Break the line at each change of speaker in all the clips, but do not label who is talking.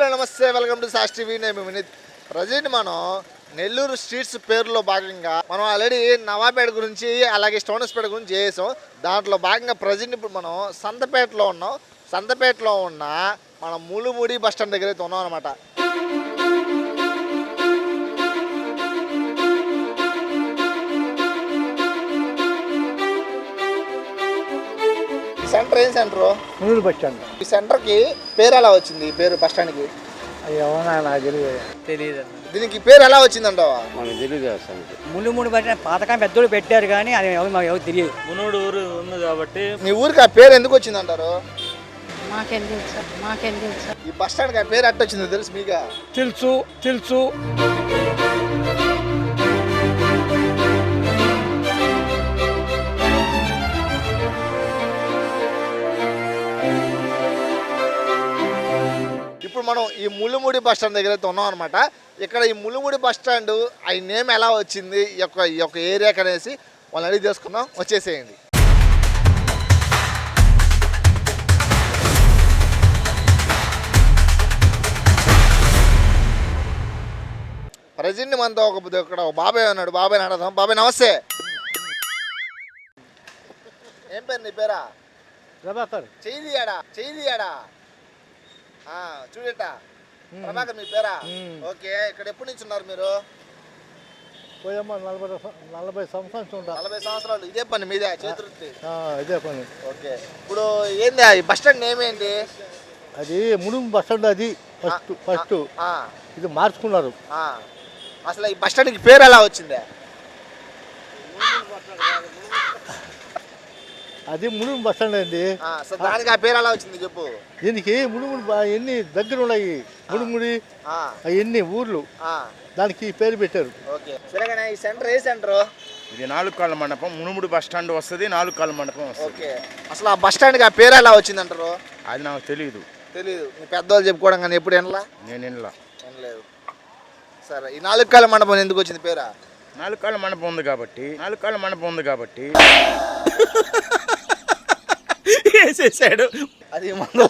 Hello నమస్తే welcome to sauce TV. నేను Vineet. Present మనం నెల్లూరు స్ట్రీట్స్ పేరులో భాగంగా మనం ఆల్రెడీ నవాపేట గురించి అలాగే స్టోనస్పేట గురించి చేసాం. దాంట్లో భాగంగా ప్రజెంట్ ఇప్పుడు మనం సంతపేటలో ఉన్నాం. సంతపేటలో ఉన్న మన ములుముడి బస్ స్టాండ్ దగ్గర అయితే ఉన్నాం అనమాట సెంటర్ ఏం సెంటర్?
నూనె పచ్చాను
ఈ సెంటర్కి పేరు ఎలా వచ్చింది? ఈ పేరు బస్ స్టాండ్కి?
ఏమన్నా నాకు తెలియదు.
తెలియదు
దీనికి పేరు ఎలా వచ్చిందంటావా?
మనకు తెలియదు అసలు
ముళ్ళు ముళ్ళు పట్టిన పాతకాలం పెద్దోళ్ళు పెట్టారు కానీ అది ఎవరు మాకు ఎవరు తెలియదు.
మునుడు ఊరు ఉంది కాబట్టి.
మీ ఊరికి ఆ పేరు ఎందుకు వచ్చిందంటారు?
మాకేం తెలుసు మాకేం తెలుసు
ఈ బస్ స్టాండ్కి ఆ పేరు ఎట్ట వచ్చిందో తెలుసు మీగా
తెలుసు తెలుసు.
మనం ఈ ముళ్ళుముడి బస్ స్టాండ్ దగ్గర అయితే ఉన్నాం అనమాట ఇక్కడ ఈ ముళ్ళుముడి బస్ స్టాండ్ ఆ నేమ్ ఎలా వచ్చింది ఈ యొక్క ఈ యొక్క ఏరియాకి అనేసి వాళ్ళని అడిగి తెలుసుకుందాం. వచ్చేసేయండి. ప్రజెంట్ మనతో ఒక ఇక్కడ ఒక బాబాయ్ ఉన్నాడు. బాబాయ్ అడదాం. బాబాయ్ నమస్తే. ఏం పేరు నీ పేరా?
ప్రభాకర్.
చేయియాడా చేయియాడా చూడట. ప్రభాకర్ మీ పేరా? ఓకే ఇక్కడ ఎప్పటి నుంచి ఉన్నారు మీరు?
పోయమ్మ నలభై నలభై సంవత్సరాలు
నలభై సంవత్సరాలు ఇదే పని మీదే చేతుర్తి
ఇదే పని.
ఓకే. ఇప్పుడు ఏంది ఈ బస్ స్టాండ్ నేమ్ ఏంటి?
అది మునుగు బస్ స్టాండ్ అది ఫస్ట్ ఫస్ట్.
ఆ,
ఇది మార్చుకున్నారు.
ఆ. అసలు ఈ బస్ స్టాండ్కి పేరు ఎలా వచ్చిందే?
అది మునుగు బస్ స్టాండ్ అండి.
దానికి ఆ పేరు ఎలా వచ్చింది చెప్పు.
దీనికి మునుగుడు ఎన్ని దగ్గర ఉన్నాయి? మునుగుడి ఎన్ని ఊర్లు?
ఆ,
దానికి ఈ పేరు పెట్టారు.
ఓకే. ఈ సెంటర్ ఏ సెంటర్?
ఇది నాలుగు కాళ్ళ మండపం. మునుముడు బస్ స్టాండ్ వస్తుంది నాలుగు కాళ్ళ మండపం వస్తుంది.
ఓకే. అసలు ఆ బస్ స్టాండ్కి ఆ పేరు ఎలా వచ్చిందంటారు?
అది నాకు తెలియదు
తెలీదు. మీ పెద్దవాళ్ళు చెప్పుకోవడం కానీ ఎప్పుడు వినలా?
నేను వినలా.
వినలేదు. సరే ఈ నాలుగు కాళ్ళ మండపం ఎందుకు వచ్చింది పేరా?
నాలుగు కాళ్ళ మండపం ఉంది కాబట్టి నాలుగు కాళ్ళ మండపం ఉంది కాబట్టి.
వేసేసాడు.
అది మన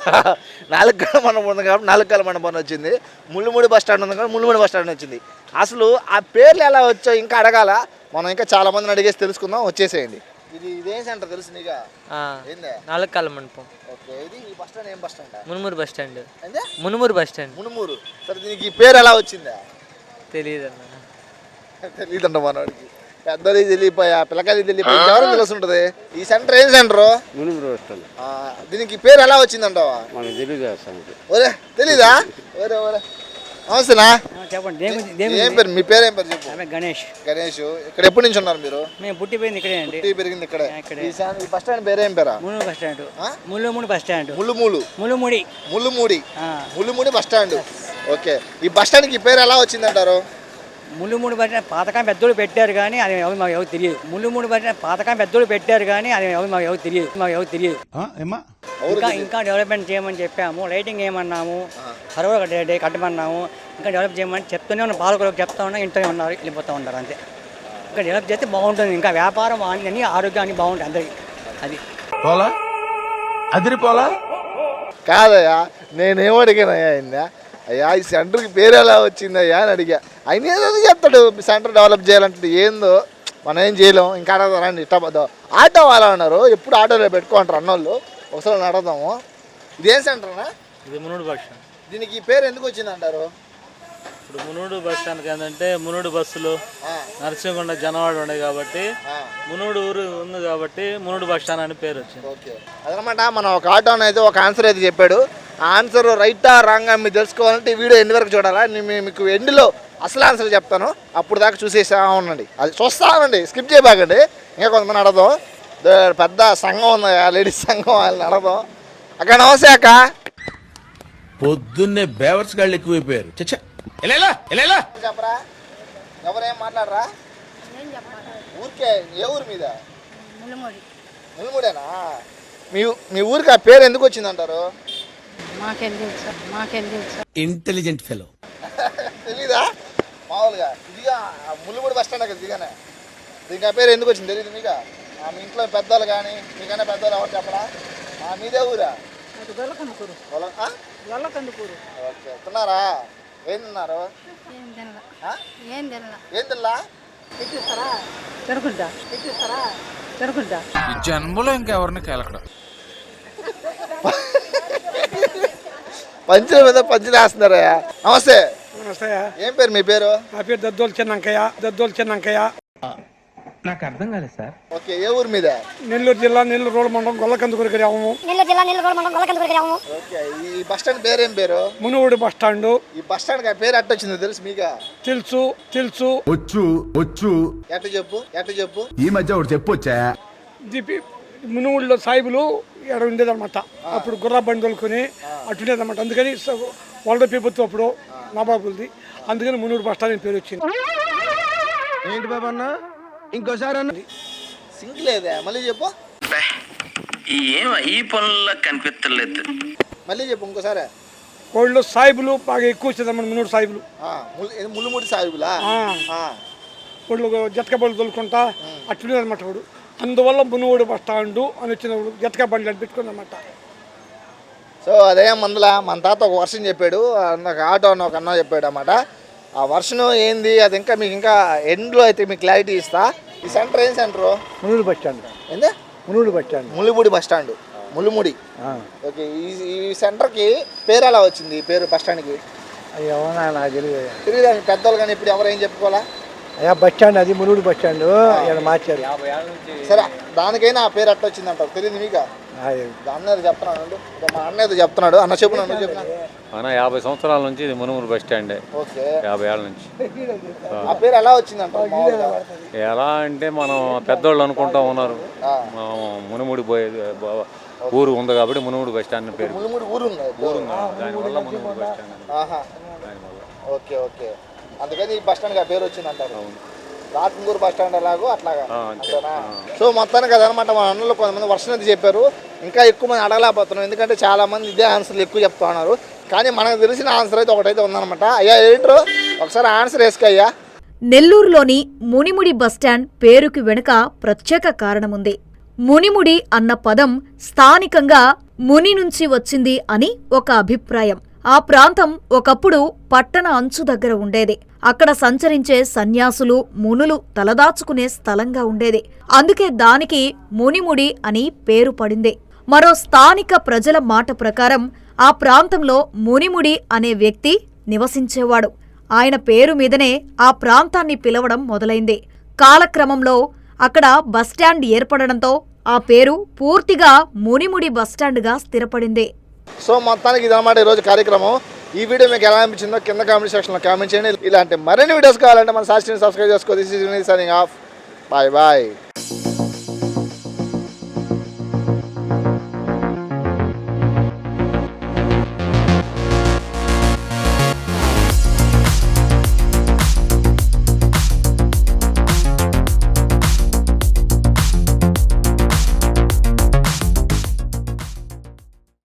నాలుగు కాళ్ళ మండపం ఉంది కాబట్టి నాలుగు కాళ్ళ మండపం వచ్చింది. ముళ్ళుముడి బస్ స్టాండ్ ఉంది కాబట్టి ముళ్ళుముడి బస్ స్టాండ్ వచ్చింది. అసలు ఆ పేర్లు ఎలా వచ్చాయో ఇంకా అడగాల. మనం ఇంకా చాలా మందిని అడిగేసి తెలుసుకుందాం. వచ్చేసేయండి. ఇది ఇదేం సెంటర్ తెలుసు నీగా ఏందే?
నాలుగు కాళ్ళ మండపం.
ఓకే ఇది ఈ బస్ స్టాండ్ ఏం bus stand?
Munumuru bus stand.
అంటే
మునుమూరు బస్ స్టాండ్.
మునుమూరు. సరే దీనికి ఈ పేరు ఎలా వచ్చిందా?
తెలియదు అన్న
తెలియదంట మనవాడికి పెద్దలు తెలియపోయా పిల్లకాయలు తెలియపోయా. ఎవరు తెలిసి ఉంటుంది ఈ సెంటర్ ఏం సెంటర్?
మునుగు బస్ స్టాండ్
దీనికి పేరు ఎలా వచ్చిందంటావా?
మనకు తెలియదు
ఒరే తెలీదా? ఒరే ఒరే. నమస్తేనా
చెప్పండి
ఏం పేరు? మీ పేరు ఏం పేరు చెప్పు.
గణేష్.
గణేష్. ఇక్కడ ఎప్పటి నుంచి ఉన్నారు మీరు?
మేము పుట్టిపోయింది ఇక్కడే అండి.
పుట్టి పెరిగింది ఇక్కడే.
ఇక్కడే.
ఈ బస్ స్టాండ్ పేరు ఏం పేరా?
Munumuru bus stand? Mullumudi bus stand.
Mullumulu.
Mullumudi
Mullumudi.
ఆ.
Mullumudi bus stand. ఓకే. ఈ బస్ స్టాండ్కి ఈ పేరు ఎలా వచ్చిందంటారు?
ముళ్ళుమూడి పట్టిన పాతకాలం పెద్దోళ్ళు పెట్టారు కానీ అది ఎవరు మాకు ఎవరు తెలియదు. ముళ్ళుమూడి పట్టిన పాతకాలం పెద్దోళ్ళు పెట్టారు కానీ అది ఎవరు మాకు ఎవరు తెలియదు. మాకు ఎవరు తెలియదు. ఇంకా ఇంకా డెవలప్మెంట్ చేయమని చెప్పాము. లైటింగ్ ఏమన్నాము? సర్వర్ కట్టే కట్టమన్నాము. ఇంకా డెవలప్ చేయమని చెప్తూనే ఉన్న. పాలకులకు చెప్తా ఉన్నా ఇంటనే ఉన్నారు వెళ్ళిపోతూ ఉంటారు అంతే. ఇంకా డెవలప్ చేస్తే బాగుంటుంది. ఇంకా వ్యాపారం అన్ని ఆరోగ్యాన్ని బాగుంటుంది అందరికి. అది.
పోలా? అదిరిపోలా?
కాదయ్యా నేనేం అడిగానయ్యా ఆయన అయ్యా ఈ సెంటర్కి పేరు ఎలా వచ్చిందయ్యా అని అడిగా. ఆయన ఏదో చెప్తాడు సెంటర్ డెవలప్ చేయాలంటే ఏందో మనం ఏం చేయలేం ఇంకా అడగదాం రండి ఇష్టపడ్డాం ఆటో వాళ్ళ ఉన్నారు ఎప్పుడు ఆటోలో పెట్టుకుంటారు అన్నోళ్ళు ఒకసారి అడగదాము. ఇదేం సెంటర్నా?
ఇది మునుడు బస్ స్టాండ్.
దీనికి ఈ పేరు ఎందుకు వచ్చింది అంటారు?
ఇప్పుడు మునుడు బస్ స్టాండ్కి ఏంటంటే మునుడు బస్సులు నరసింహకొండ జనవాడ ఉన్నాయి కాబట్టి మునుడు ఊరు ఉంది కాబట్టి మునుడు బస్ స్టాండ్ అని పేరు వచ్చింది.
ఓకే. అదనమాట మనం ఒక ఆటోని అయితే ఒక ఆన్సర్ అయితే చెప్పాడు. ఆన్సర్ రైటా రాంగా మీరు తెలుసుకోవాలంటే ఈ వీడియో ఎండ్ వరకు చూడాలా? నేను మీకు ఎండ్లో అసలు ఆన్సర్ చెప్తాను. అప్పుడు దాకా చూసేసా ఉండండి. అది చూస్తామండి స్కిప్ చేయబాకండి. ఇంకా కొంతమంది అడదాం పెద్ద సంఘం ఉంది లేడీస్ సంఘం వాళ్ళని అడదాం అక్క నమస్తే అక్క.
పొద్దున్నే బేవర్స్ గాళ్ళు ఎక్కువైపోయారు.
చెప్పరా? ఎవరేం మాట్లాడరా? ఊరికే ఏ ఊరు మీద? మీ మీ ఊరికి ఆ పేరు ఎందుకు వచ్చిందంటారు?
మాకేం తెలుసు మాకేం తెలుసు.
ఇంటెలిజెంట్ ఫెలో
తెలీదా? మామూలుగా ఇదిగా ఆ ముల్లుమూడి బస్ స్టాండ్ కదా దిగానే. దీనికి ఆ పేరు ఎందుకు వచ్చింది తెలియదు మీకు ఆ మీ ఇంట్లో పెద్దవాళ్ళు కానీ మీకన్నా పెద్దవాళ్ళు ఎవరు చెప్పరా? ఆ మీదే ఊరా? పొలం- ఆ?
గొల్లకందుకూరు.
ఓకే తిన్నారా? ఏం తిన్నారు?
ఏం తినల.
ఆ?
ఏం తినల.
ఏం తిల్లా
ఈ జన్మలో ఇంకెవరిని కేలకడం?
పంచుల మీద పంచులు వేస్తున్నారా నమస్తే.
నమస్తే.
ఏం పేరు మీ పేరు?
నా పేరు దద్దోలు చిన్నంకయ్య. దద్దోలు చిన్నంకయ్య.
నాకు అర్థం కాలేదు సార్.
ఓకే ఏ ఊరు మీద?
నెల్లూరు జిల్లా నెల్లూరు రోడ్డు మండలం గొల్లకందుకూరు గ్రామము.
నెల్లూరు జిల్లా నెల్లూరు మండలం గొల్లకందుకూరు గ్రామం
ఓకే ఈ బస్ స్టాండ్ పేరేం పేరు?
Munugodu bus stand.
ఈ బస్ స్టాండ్ పేరు ఎట్ట వచ్చిందో తెలుసు మీకా?
తెలుసు తెలుసు.
వచ్చు వచ్చు.
ఎట్ట చెప్పు ఎట్ట చెప్పు?
ఈ మధ్య ఒకటి చెప్పొచ్చా?
దిపి మునుగోడులో సాయిబులు ఇక్కడ ఉండేదన్నమాట. అప్పుడు గుర్రా బండి తోలుకొని అటు ఉండేదన్నమాట. అందుకని వరల్డ్ ప్రభుత్వం అప్పుడు నవాబులది అందుకని మునుగోడు బస్ స్టాండ్ అని పేరు వచ్చింది.
ఏంటి బాబా అన్న? ఇంకోసారి అన్న.
సింక్ లేదే మళ్ళీ చెప్పు.
ఏం ఈ పనుల్లో కనిపించలేదు
మళ్ళీ చెప్పు ఇంకోసారి.
వాళ్ళు సాయిబులు బాగా ఎక్కువ వచ్చేదన్నమాట మునుగోడు సాయిబులు.
ముల్లుముడి.
ఆ, వాళ్ళు జతక బండ్లు తోలుకుంటా అట్లనే అనమాట వాడు. అందువల్ల మునుగోడు బస్ స్టాండు అని వచ్చిన వాడు జతక బండ్లు అని పెట్టుకుందన్నమాట
సో అదే మందుల మన తాత ఒక వర్షం చెప్పాడు ఆ, నాకు ఆటో అని ఒక అన్న చెప్పాడు అన్నమాట ఆ వర్షం ఏంది అది ఇంకా మీకు ఇంకా ఎండ్లో అయితే మీకు క్లారిటీ ఇస్తా. ఈ సెంటర్ ఏం సెంటరు?
Munugodu bus stand.
ఏంది?
Munugodu bus stand.
Mullimudi bus stand. Mullimudi okay ఈ ఈ సెంటర్కి పేరు ఎలా వచ్చింది? ఈ పేరు బస్ స్టాండ్కి?
అయ్యో నాకు తెలియదు.
తిరిగి పెద్దోళ్ళు కానీ ఇప్పుడు ఎవరు ఏం చెప్పుకోవాలా?
అయ్యా బస్ స్టాండ్ అది మునుగోడు బస్ స్టాండ్. ఇక్కడ మార్చారు.
సరే దానికైనా ఆ పేరు ఎట్ట వచ్చింది అంటారు తెలియదు మీకు అన్నది చెప్తున్నాడు మా అన్న ఏదో చెప్తున్నాడు. అన్న చెప్పు నన్ను చెప్పిన
మన యాభై సంవత్సరాల నుంచి ఇది మునుమురు బస్ స్టాండే.
ఓకే.
యాభై ఏళ్ళ నుంచి.
ఆ పేరు ఎలా వచ్చింది అంటారు మామూలుగా?
ఎలా అంటే మనం పెద్దోళ్ళు అనుకుంటా ఉన్నారు. మునుముడి పోయేది ఊరు ఉంది కాబట్టి మునుముడి బస్ స్టాండ్ పేరు.
ఊరు
ఊరు. దానివల్ల మునుముడి బస్ స్టాండ్ దానివల్ల.
Okay okay. అందుకని ఈ బస్ స్టాండ్కి ఆ పేరు వచ్చింది అంటారు రాత్మూరు బస్ స్టాండ్ ఎలాగో అట్లాగా. అంతేనా? సో మొత్తానికి అదనమాట మన అన్నలు కొంతమంది వర్షం అది చెప్పారు. ఇంకా ఎక్కువ మంది అడగలేకపోతున్నాం ఎందుకంటే చాలా మంది ఇదే ఆన్సర్లు ఎక్కువ చెప్తా ఉన్నారు. కానీ మనకు తెలిసిన ఆన్సర్ అయితే ఒకటైతే ఉందన్నమాట. అయ్యా ఏంట్రో? ఒకసారి ఆన్సర్ వేసుకో అయ్యా.
నెల్లూరులోని మునిముడి బస్టాండ్ పేరుకి వెనుక ప్రత్యేక కారణముంది. మునిముడి అన్న పదం స్థానికంగా ముని నుంచి వచ్చింది అని ఒక అభిప్రాయం. ఆ ప్రాంతం ఒకప్పుడు పట్టణ అంచు దగ్గర ఉండేది. అక్కడ సంచరించే సన్యాసులు మునులు తలదాచుకునే స్థలంగా ఉండేది. అందుకే దానికి మునిముడి అని పేరు పడింది. మరో స్థానిక ప్రజల మాట ప్రకారం ఆ ప్రాంతంలో మునిముడి అనే వ్యక్తి నివసించేవాడు. ఆయన పేరు మీదనే ఆ ప్రాంతాన్ని పిలవడం మొదలైంది. కాలక్రమంలో అక్కడ బస్టాండ్ ఏర్పడడంతో ఆ పేరు పూర్తిగా మునిముడి బస్టాండ్గా స్థిరపడింది.
సో మొత్తానికి ఇదన్నమాట ఈరోజు కార్యక్రమం. ఈ వీడియో మీకు ఎలా అనిపించిందో కింద కామెంట్ సెక్షన్లో కామెంట్ చేయండి. ఇలాంటి మరిన్ని వీడియోస్ కావాలంటే మన సాక్షిని సబ్స్క్రైబ్ చేసుకో. This signing off bye bye